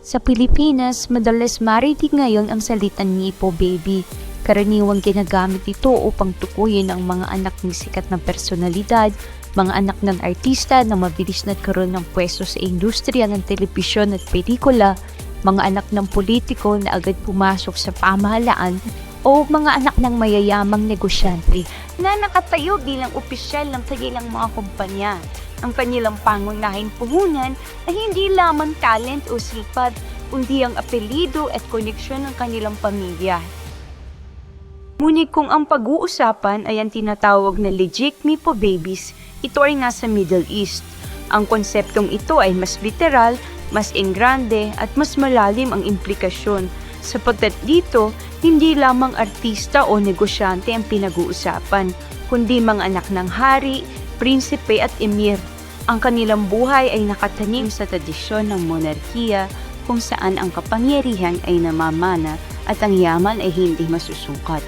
Sa Pilipinas, madalas marinig ngayon ang salitang Nipo Baby. Karaniwang ginagamit ito upang tukuyin ang mga anak ng sikat na personalidad, mga anak ng artista na mabilis nagkaroon ng pwesto sa industriya ng telebisyon at pelikula, mga anak ng politiko na agad pumasok sa pamahalaan, o mga anak ng mayayamang negosyante na nakatayo bilang opisyal ng kanilang mga kumpanya. Ang kanilang pangunahing puhunan ay hindi lamang talent o sipat, kundi ang apelido at koneksyon ng kanilang pamilya. Ngunit kung ang pag-uusapan ay ang tinatawag na legit Mipo babies, ito ay nasa Middle East. Ang konseptong ito ay mas literal, mas engrande at mas malalim ang implikasyon sapagkat dito hindi lamang artista o negosyante ang pinag-uusapan, kundi mga anak ng hari, prinsipe at emir. Ang kanilang buhay ay nakatanim sa tradisyon ng monarkiya kung saan ang kapangyarihan ay namamana at ang yaman ay hindi masusukat.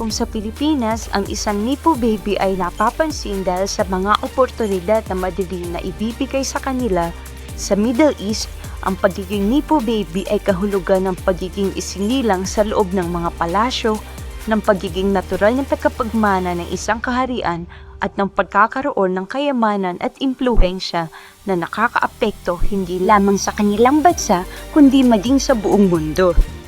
Kung sa Pilipinas, ang isang Nipo baby ay napapansin dahil sa mga oportunidad na madaling na ibibigay sa kanila, sa Middle East, ang pagiging Nipo baby ay kahulugan ng pagiging isinilang sa loob ng mga palasyo, ng pagiging natural na tagapagmana ng isang kaharian at ng pagkakaroon ng kayamanan at impluensya na nakakaapekto hindi lamang sa kanilang bansa kundi maging sa buong mundo.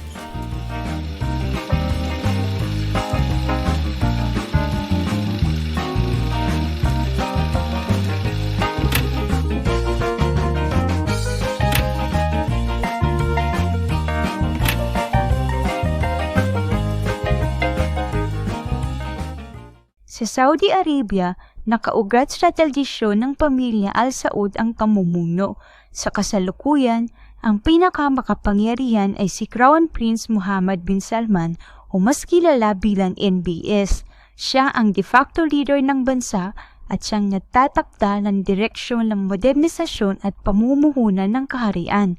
Sa Saudi Arabia, nakaugat sa tradisyon ng pamilya Al Saud ang pamumuno. Sa kasalukuyan, ang pinakamakapangyarihan ay si Crown Prince Muhammad bin Salman o mas kilala bilang NBS. Siya ang de facto leader ng bansa at siyang natatakda ng direksyon ng modernisasyon at pamumuhunan ng kaharian.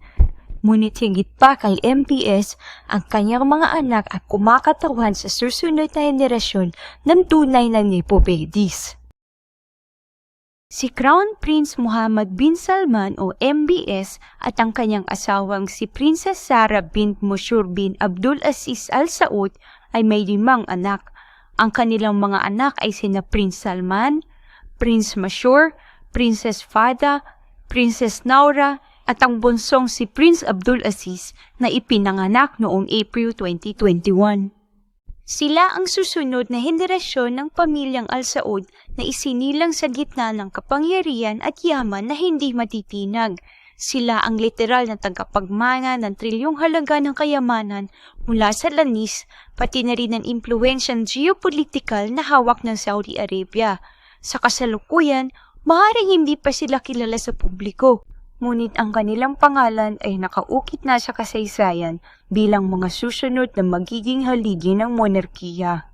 Ngunit higit pa kay MPS, ang kanyang mga anak at kumakatawan sa susunod na henerasyon ng tunay na Nepo babies. Si Crown Prince Muhammad bin Salman o MBS at ang kanyang asawang si Princess Sarah bint Moshur bin Abdul Aziz Al Saud ay may limang anak. Ang kanilang mga anak ay sina Prince Salman, Prince Mashur, Princess Fada, Princess Naura, at ang bunsong si Prince Abdul Aziz na ipinanganak noong April 2021. Sila ang susunod na henerasyon ng pamilyang Al Saud na isinilang sa gitna ng kapangyarihan at yaman na hindi matitinag. Sila ang literal na tagapagmana ng trilyong halaga ng kayamanan mula sa lanis, pati na rin ang impluensyang geopolitikal na hawak ng Saudi Arabia. Sa kasalukuyan, maaaring hindi pa sila kilala sa publiko, ngunit ang kanilang pangalan ay nakaukit na sa kasaysayan bilang mga susunod na magiging haligi ng monarkiya.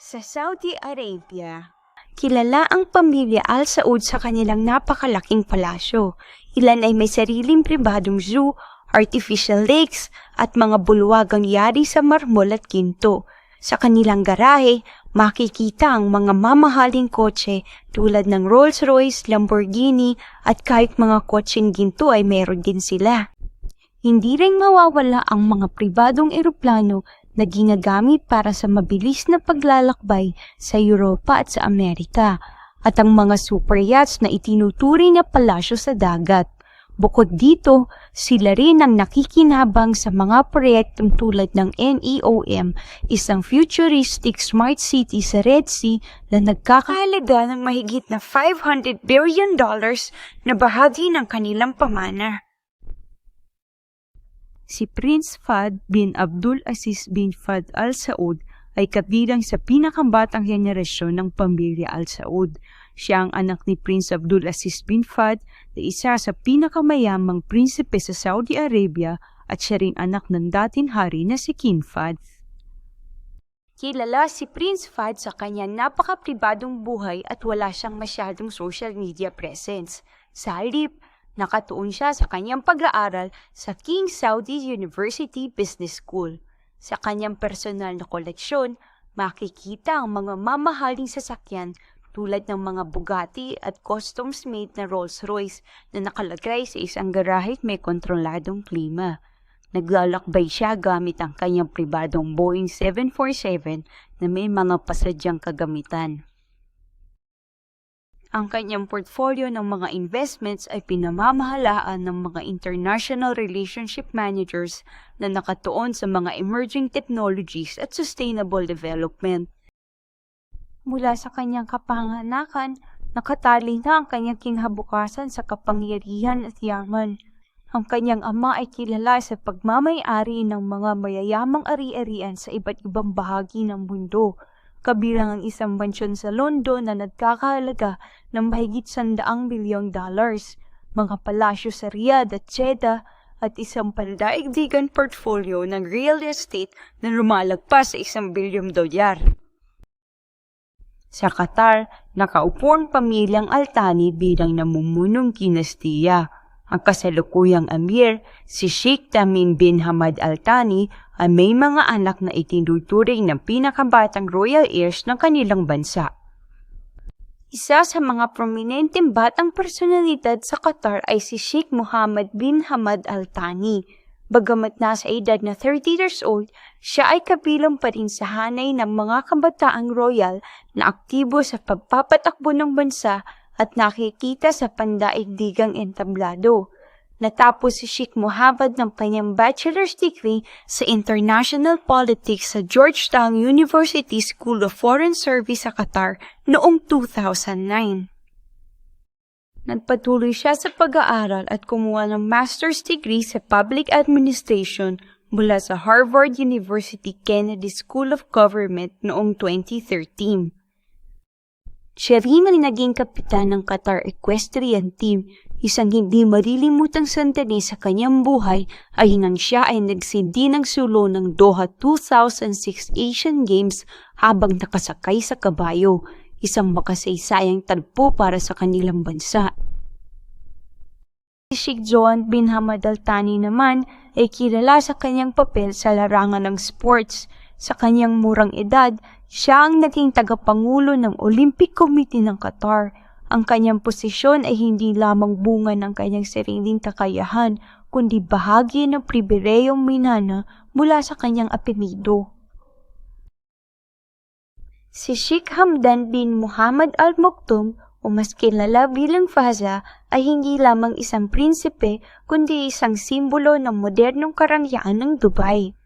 Sa Saudi Arabia, kilala ang pamilya Al Saud sa kanilang napakalaking palasyo. Ilan ay may sariling pribadong zoo, artificial lakes, at mga bulwagang yari sa marmol at ginto. Sa kanilang garahe, makikita ang mga mamahaling kotse tulad ng Rolls-Royce, Lamborghini at kahit mga kotseng ginto ay meron din sila. Hindi rin mawawala ang mga pribadong eroplano na ginagamit para sa mabilis na paglalakbay sa Europa at sa Amerika at ang mga super yachts na itinuturing na palasyo sa dagat. Bukod dito, sila rin ang nakikinabang sa mga proyektong tulad ng NEOM, isang futuristic smart city sa Red Sea na nagkakahalaga ng mahigit na 500 billion dollars na bahagi ng kanilang pamana. Si Prince Fahd bin Abdul Aziz bin Fahd Al Saud ay kabilang sa pinakabatang henerasyon ng pamilya Al Saud. Siya ang anak ni Prince Abdul Aziz bin Fahd na isa sa pinakamayamang prinsipe sa Saudi Arabia at siya rin anak ng dating hari na si King Fahd. Kilala si Prince Fahd sa kanyang napaka-pribadong buhay at wala siyang masyadong social media presence. Sa halip, nakatuon siya sa kanyang pag-aaral sa King Saudi University Business School. Sa kanyang personal na koleksyon, makikita ang mga mamahaling sasakyan tulad ng mga Bugatti at customs-made na Rolls-Royce na nakalagay sa isang garahe may kontroladong klima. Naglalakbay siya gamit ang kanyang pribadong Boeing 747 na may mga pasadyang kagamitan. Ang kanyang portfolio ng mga investments ay pinamamahalaan ng mga international relationship managers na nakatuon sa mga emerging technologies at sustainable development. Mula sa kanyang kapanganakan, nakatali na ang kanyang kinabukasan sa kapangyarihan at yaman. Ang kanyang ama ay kilala sa pagmamayari ng mga mayayamang ari-arian sa iba't ibang bahagi ng mundo, kabilang ang isang mansyon sa London na nagkakahalaga ng mahigit sandaang bilyong dollars, mga palasyo sa Riyadh at Jeddah, at isang pandaigdigan portfolio ng real estate na lumalagpas sa isang bilyong dolyar. Sa Qatar, nakaupo ang pamilyang Altani bilang namumunong kinastiya. Ang kasalukuyang amir, si Sheikh Tamim bin Hamad Altani, ay may mga anak na itinuturing ng pinakabatang royal heirs ng kanilang bansa. Isa sa mga prominenteng batang personalidad sa Qatar ay si Sheikh Mohammed bin Hamad Al Thani. Bagamat nasa edad na 30 years old, siya ay kabilang pa rin sa hanay ng mga kabataang royal na aktibo sa pagpapatakbo ng bansa at nakikita sa pandaigdigang entablado. Natapos si Sheikh Mohammed ng kanyang bachelor's degree sa International Politics sa Georgetown University School of Foreign Service sa Qatar noong 2009. Nagpatuloy siya sa pag-aaral at kumuha ng master's degree sa Public Administration mula sa Harvard University Kennedy School of Government noong 2013. Siya rin ang naging kapitan ng Qatar Equestrian Team Isang hindi marilimutang sandali sa kanyang buhay ay nang siya ay nagsindi ng sulo ng Doha 2006 Asian Games habang nakasakay sa kabayo, isang makasaysayang tagpo para sa kanilang bansa. Si Sheikh John bin Hamad Al Thani naman ay kilala sa kanyang papel sa larangan ng sports. Sa kanyang murang edad, siya ang naging tagapangulo ng Olympic Committee ng Qatar ang kanyang posisyon ay hindi lamang bunga ng kanyang sariling kakayahan, kundi bahagi ng pribileyong minana mula sa kanyang apelido. Si Sheikh Hamdan bin Muhammad Al Maktoum o mas kilala bilang Faza ay hindi lamang isang prinsipe kundi isang simbolo ng modernong karangyaan ng Dubai.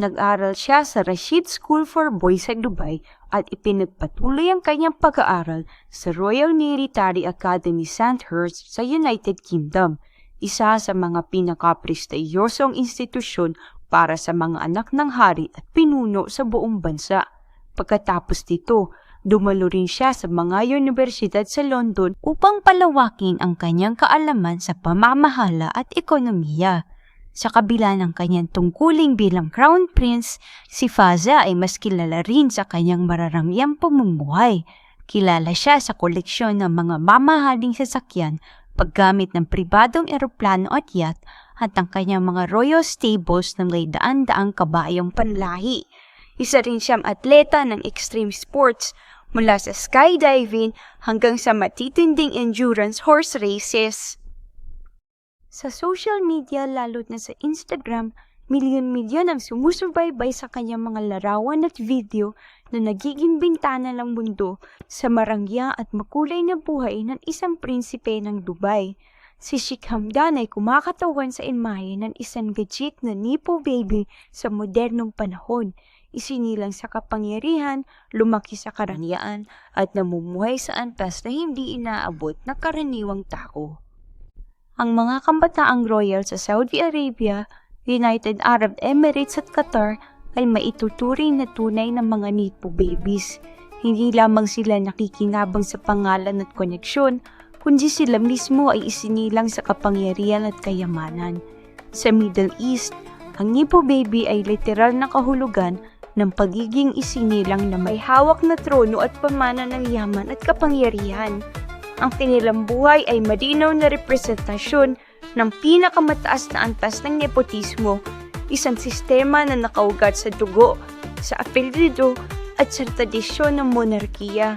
Nag-aral siya sa Rashid School for Boys sa Dubai at ipinagpatuloy ang kanyang pag-aaral sa Royal Military Academy Sandhurst sa United Kingdom, isa sa mga pinakaprestiyosong institusyon para sa mga anak ng hari at pinuno sa buong bansa. Pagkatapos dito, dumalo rin siya sa mga universidad sa London upang palawakin ang kanyang kaalaman sa pamamahala at ekonomiya. Sa kabila ng kanyang tungkuling bilang Crown Prince, si Faza ay mas kilala rin sa kanyang mararamyang pamumuhay. Kilala siya sa koleksyon ng mga mamahaling sasakyan, paggamit ng pribadong eroplano at yacht, at ang kanyang mga royal stables ng may daan-daang kabayong panlahi. Isa rin siyang atleta ng extreme sports, mula sa skydiving hanggang sa matitinding endurance horse races. Sa social media, lalo't na sa Instagram, milyon-milyon ang sumusubaybay sa kanyang mga larawan at video na nagiging bintana ng mundo sa marangya at makulay na buhay ng isang prinsipe ng Dubai. Si Sheikh Hamdan ay kumakatawan sa imahe ng isang gajit na Nipo baby sa modernong panahon. Isinilang sa kapangyarihan, lumaki sa karanian at namumuhay sa antas na hindi inaabot na karaniwang tao ang mga kambataang royal sa Saudi Arabia, United Arab Emirates at Qatar ay maituturing na tunay na mga nipo babies. Hindi lamang sila nakikinabang sa pangalan at koneksyon, kundi sila mismo ay isinilang sa kapangyarihan at kayamanan. Sa Middle East, ang nipo baby ay literal na kahulugan ng pagiging isinilang na may hawak na trono at pamana ng yaman at kapangyarihan. Ang kanilang buhay ay malinaw na representasyon ng pinakamataas na antas ng nepotismo, isang sistema na nakaugat sa dugo, sa apelyido at sa tradisyon ng monarkiya.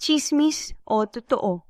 chismis o totoo.